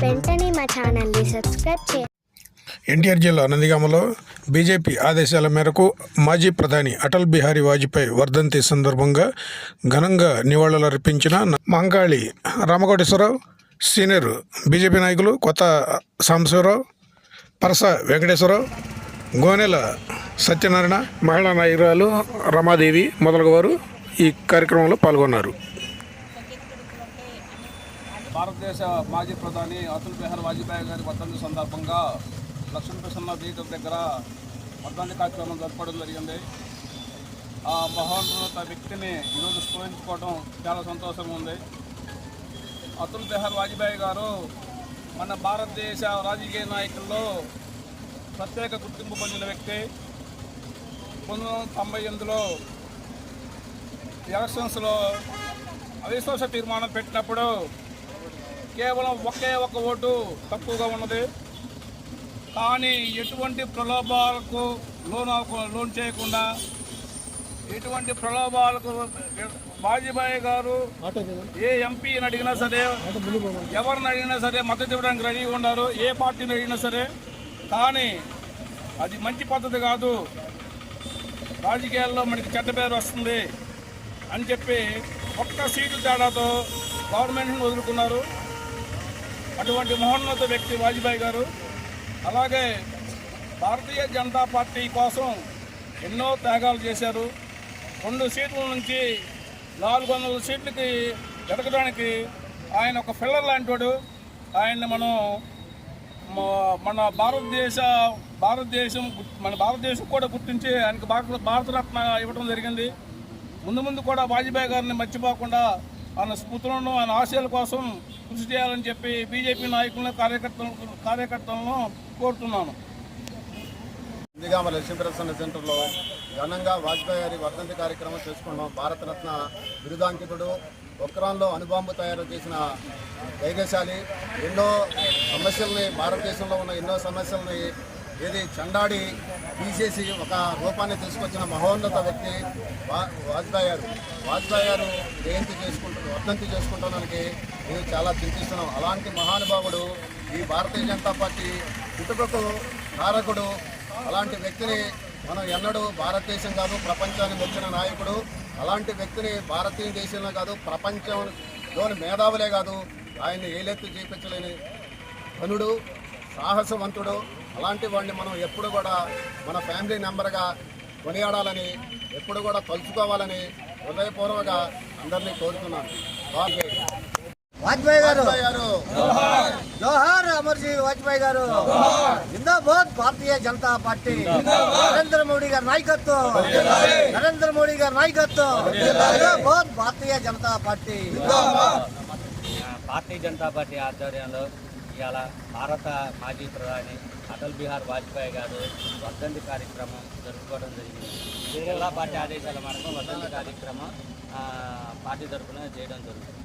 వెంటనే మా ఛానల్ని సబ్స్క్రైబ్ చేయండి ఎన్టీఆర్ జిల్లా నందిగామలో బీజేపీ ఆదేశాల మేరకు మాజీ ప్రధాని అటల్ బిహారీ వాజ్పేయి వర్ధంతి సందర్భంగా ఘనంగా నివాళులర్పించిన మంగాళి రామకోటేశ్వరరావు సీనియర్ బీజేపీ నాయకులు కొత్త సాంబశివరావు పరస వెంకటేశ్వరరావు గోనెల సత్యనారాయణ మహిళా నాయకురాలు రమాదేవి మొదలగు వారు ఈ కార్యక్రమంలో పాల్గొన్నారు. భారతదేశ మాజీ ప్రధాని అతుల్ బిహారీ వాజ్పేయి గారి వర్ధంతి సందర్భంగా లక్ష్మీ ప్రసన్న దగ్గర వర్ధంతి కార్యక్రమం జరపడం జరిగింది. ఆ మహోన్నత వ్యక్తిని ఈరోజు స్మరించుకోవడం చాలా సంతోషంగా ఉంది. అతుల్ బిహారీ వాజ్పేయి గారు మన భారతదేశ రాజకీయ నాయకుల్లో ప్రత్యేక గుర్తింపు పొందిన వ్యక్తి. పంతొమ్మిది వందల తొంభై ఎనిమిదిలో ఎలక్షన్స్లో అవిశ్వాస తీర్మానం పెట్టినప్పుడు కేవలం ఒకే ఒక ఓటు తక్కువగా ఉన్నది. కానీ ఎటువంటి ప్రలోభాలకు లోన్ లోన్ చేయకుండా ఎటువంటి ప్రలోభాలకు వాజ్పేయి గారు ఏ ఎంపీని అడిగినా సరే ఎవరిని అడిగినా సరే మద్దతు ఇవ్వడానికి రెడీగా ఉన్నారు ఏ పార్టీని అడిగినా సరే. కానీ అది మంచి పద్ధతి కాదు. రాజకీయాల్లో మనకి చెడ్డ పేరు వస్తుంది అని చెప్పి ఒక్క సీటు తేడాతో గవర్నమెంట్ని వదులుకున్నారు. అటువంటి మహోన్నత వ్యక్తి వాజ్పేయి గారు. అలాగే భారతీయ జనతా పార్టీ కోసం ఎన్నో త్యాగాలు చేశారు. రెండు సీట్ల నుంచి నాలుగు వందల సీట్లకి ఎదగడానికి ఆయన ఒక పిల్లర్ లాంటివాడు. ఆయన్ని మనం మన భారతదేశ భారతదేశం మన భారతదేశం కూడా గుర్తించి ఆయనకి భారత భారతరత్న ఇవ్వడం జరిగింది. ముందు ముందు కూడా వాజ్పేయి గారిని మర్చిపోకుండా ఆయన స్ఫూర్తులను ఆయన ఆశయాల కోసం కృషి చేయాలని చెప్పి బీజేపీ నాయకులను కార్యకర్తలను కార్యకర్తలను కోరుతున్నాను. నందిగామ లక్ష్మీప్రసన్న సెంటర్లో ఘనంగా వాజ్పేయి గారి వర్ధంతి కార్యక్రమం చేసుకున్నాం. భారతరత్న బిరుదాంకితుడు ఉక్రాన్లో అణుబాంబు తయారు చేసిన ధైర్యశాలి. ఎన్నో సమస్యల్ని భారతదేశంలో ఉన్న ఎన్నో సమస్యల్ని ఏది చండాడి తీసేసి ఒక రూపాన్ని తీసుకొచ్చిన మహోన్నత వ్యక్తి వా వాజ్పేయి గారు. వాజ్పేయి గారు జయంతి చేసుకుంటున్న వర్ధంతి చేసుకుంటానికి మేము చాలా చింతిస్తున్నాం. అలాంటి మహానుభావుడు ఈ భారతీయ జనతా పార్టీ పుట్టుకకు కారకుడు అలాంటి వ్యక్తిని మనం ఎన్నడూ భారతదేశం కాదు ప్రపంచానికి వచ్చిన నాయకుడు అలాంటి వ్యక్తిని భారతీయ దేశంలో కాదు ప్రపంచంలోని మేధావులే కాదు ఆయన్ని ఏలెత్తు చేపించలేని ధనుడు సాహసవంతుడు అలాంటి వాడిని మనం ఎప్పుడు కూడా మన ఫ్యామిలీ మెంబర్గా కొనియాడాలని ఎప్పుడు కూడా తలుచుకోవాలని హృదయపూర్వక అందరినీ కోరుతున్నాను. వాజ్పేయి గారు. వాజ్పేయి గారు. జోహార్. అమర్జీ వాజ్పేయి గారు. జిందాబాద్ భారతీయ జనతా పార్టీ. నరేంద్ర మోడీ గారి నాయకత్వం. నరేంద్ర మోడీ గారి నాయకత్వం. జిందాబాద్. భారతీయ జనతా పార్టీ. భారతీయ జనతా పార్టీ ఆధ్వర్యంలో ఇవాళ భారత మాజీ ప్రధాని అటల్ బిహార్ వాజ్పేయి గారు వర్ధంతి కార్యక్రమం జరుపుకోవడం జరిగింది. జిల్లా పార్టీ ఆదేశాల మేరకు వర్ధంతి కార్యక్రమం పార్టీ తరఫున చేయడం జరుగుతుంది.